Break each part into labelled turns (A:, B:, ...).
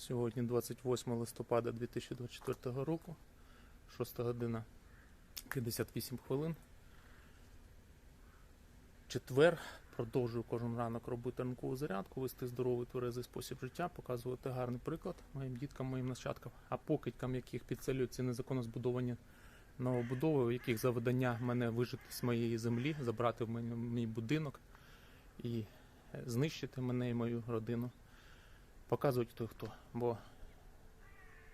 A: Сьогодні 28 листопада 2024 року, 6 година 58 хвилин. Четвер. Продовжую кожен ранок робити ранкову зарядку, вести здоровий тверезий спосіб життя, показувати гарний приклад моїм діткам, моїм нащадкам, а покидькам, яких підселюють ці незаконно збудовані новобудови, у яких завдання мене вижити з моєї землі, забрати в мене мій будинок і е, знищити мене і мою родину. Показують хто хто, бо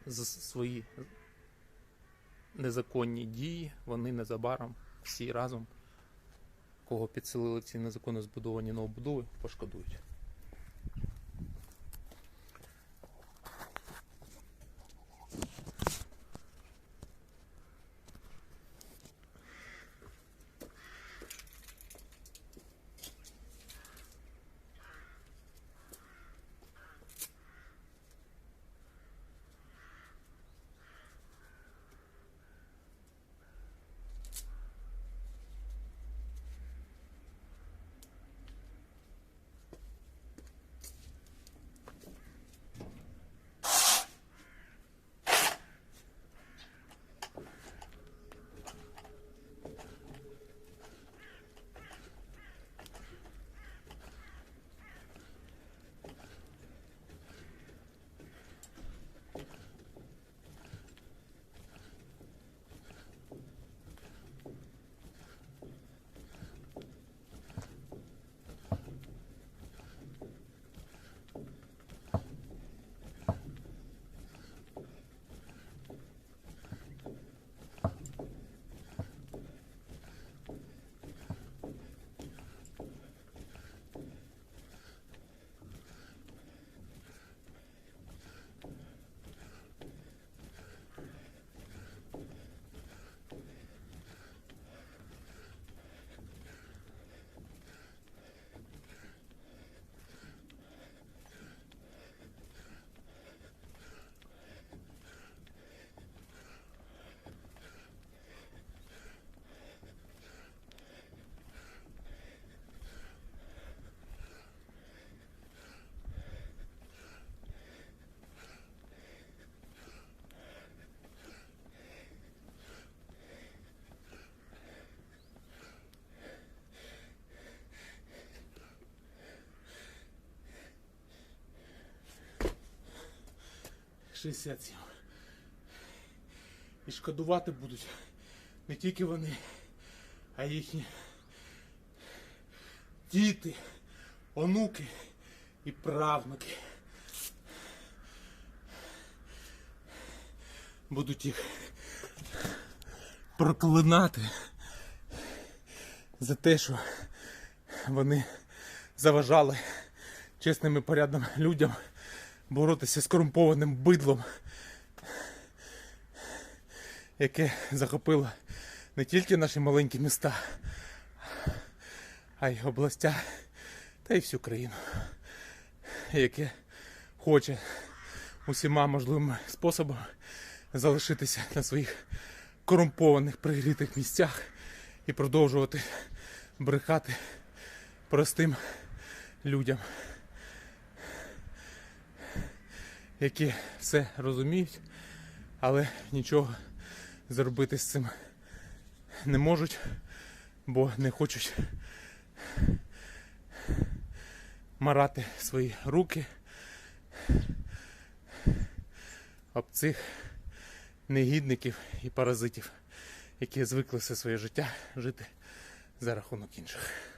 A: за свої незаконні дії вони незабаром всі разом, кого підселили ці незаконно збудовані новобудови, пошкодують. Шістдесят сім. І шкодувати будуть не тільки вони, а їхні діти, онуки і правнуки. Будуть їх проклинати за те, що вони заважали чесним і порядним людям боротися з корумпованим бидлом, яке захопило не тільки наші маленькі міста, а й областя та й всю країну, яке хоче усіма можливими способами залишитися на своїх корумпованих пригрітих місцях і продовжувати брехати простим людям. Які все розуміють, але нічого зробити з цим не можуть, бо не хочуть марати свої руки об цих негідників і паразитів, які звикли все своє життя жити за рахунок інших.